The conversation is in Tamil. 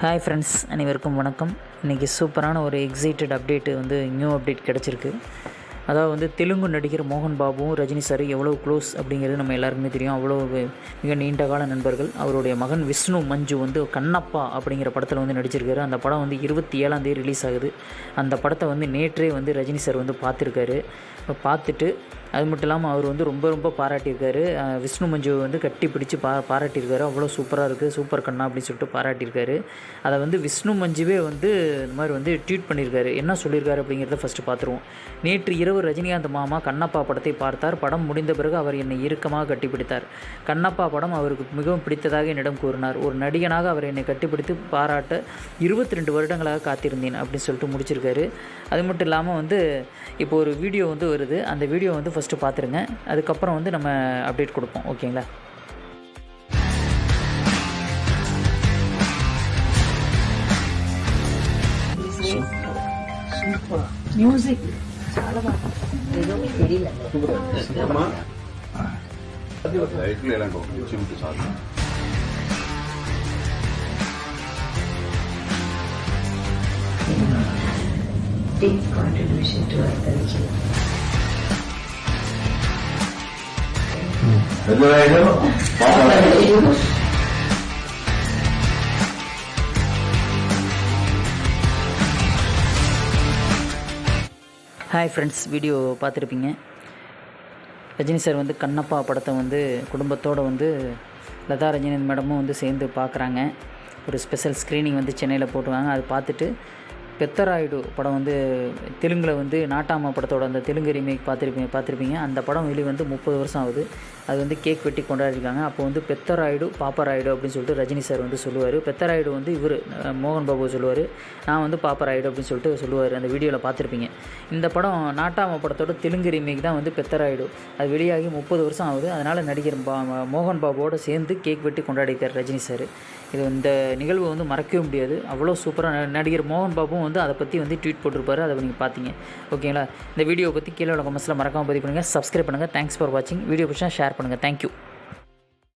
ஹாய் ஃப்ரெண்ட்ஸ் அனைவருக்கும் வணக்கம். இன்றைக்கி சூப்பரான ஒரு எக்ஸைட்டட் அப்டேட்டு வந்து நியூ அப்டேட் கிடச்சிருக்கு. அதாவது வந்து தெலுங்கு நடிகர் மோகன் பாபுவும் ரஜினி சார் எவ்வளோ க்ளோஸ் அப்படிங்கிறது நம்ம எல்லாருக்குமே தெரியும். அவ்வளோ மிக நீண்ட கால நண்பர்கள். அவருடைய மகன் விஷ்ணு மஞ்சு வந்து கண்ணப்பா அப்படிங்கிற படத்தில் வந்து நடிச்சிருக்காரு. அந்த படம் வந்து இருபத்தி ஏழாம் தேதி ரிலீஸ் ஆகுது. அந்த படத்தை வந்து நேற்றே வந்து ரஜினி சார் வந்து பார்த்துருக்காரு. பார்த்துட்டு அது மட்டும் இல்லாமல் அவர் வந்து ரொம்ப ரொம்ப பாராட்டியிருக்காரு. விஷ்ணு மஞ்சு வந்து கட்டி பிடிச்சி பா பாராட்டியிருக்காரு. அவ்வளோ சூப்பராக இருக்குது சூப்பர் கண்ணா அப்படின்னு சொல்லிட்டு பாராட்டியிருக்காரு. அதை வந்து விஷ்ணு மஞ்சுவே வந்து இந்த மாதிரி வந்து ட்வீட் பண்ணியிருக்காரு. என்ன சொல்லியிருக்காரு அப்படிங்கிறத ஃபஸ்ட்டு பார்த்துருவோம். நேற்று இரவு இரவு ரஜினிகாந்த் மாமா கண்ணப்பா படத்தை பார்த்தார். படம் முடிந்த பிறகு அவர் என்னை இறுக்கமாக கட்டிப்பிடித்தார். கண்ணப்பா படம் அவருக்கு மிகவும் பிடித்ததாக என்னிடம் கூறினார். ஒரு நடிகனாக அவர் என்னை கட்டிப்பிடித்து பாராட்ட இருபத்தி ரெண்டு வருடங்களாக காத்திருந்தேன் அப்படின்னு சொல்லிட்டு முடிச்சிருக்காரு. அது மட்டும் இல்லாமல் வந்து இப்போ ஒரு வீடியோ வந்து வருது. அந்த வீடியோ வந்து ஃபஸ்ட்டு பார்த்துருங்க அதுக்கப்புறம் வந்து நம்ம அப்டேட் கொடுப்போம். ஓகேங்களா? Super. Music. தெரியல லைட்ல எல்லாம் விட்டு சாப்பிடுவோம் big contribution to our culture. Mm. Hi friends video பார்த்துருப்பீங்க. ரஜினி சார் வந்து கண்ணப்பா படத்தை வந்து குடும்பத்தோடு வந்து லதா ரஜினி மேடமும் வந்து சேர்ந்து பார்க்குறாங்க. ஒரு ஸ்பெஷல் ஸ்க்ரீனிங் வந்து சென்னையில் போட்டுருவாங்க அது பார்த்துட்டு பெத்தராயுடு படம் வந்து தெலுங்கில் வந்து நாட்டாமா படத்தோட அந்த தெலுங்கு ரீமேக் பார்த்துருப்பீங்க பார்த்துருப்பீங்க. அந்த படம் வெளி வந்து முப்பது வருஷம் ஆகுது. அது வந்து கேக் வெட்டி கொண்டாடிருக்காங்க. அப்போ வந்து பெத்தராயுடு பாப்பராயுடு அப்படின்னு சொல்லிட்டு ரஜினி சார் வந்து சொல்லுவார். பெத்தராயுடு வந்து இவர் மோகன் பாபு சொல்லுவார். நான் வந்து பாப்பராயுடு அப்படின்னு சொல்லிட்டு சொல்லுவார். அந்த வீடியோவில் பார்த்துருப்பீங்க. இந்த படம் நாட்டாம படத்தோட தெலுங்கு ரீமேக் தான் வந்து பெத்தராயுடு. அது வெளியாகி முப்பது வருஷம் ஆகுது. அதனால் நடிகர் பா மோகன் பாபுவோடு சேர்ந்து கேக் வெட்டி கொண்டாடிக்கார் ரஜினி சார். இது இந்த நிகழ்வு வந்து மறக்கவே முடியாது. அவ்வளோ சூப்பராக நடிகர் மோகன் பாபுவும் வந்து அதை பற்றி வந்து ட்வீட் போட்டிருப்பாரு. அதை நீங்கள் பார்த்தீங்க ஓகேங்களா? இந்த வீடியோ பற்றி கீழே உள்ள கமெண்ட்ஸில் மறக்காமல் பதிவு பண்ணுங்கள் சப்ஸ்கிரைப் பண்ணுங்கள் தேங்க்ஸ் ஃபார் வாட்சிங் வீடியோ பிடிச்சா ஷேர் பண்ணுங்கள் தேங்க்யூ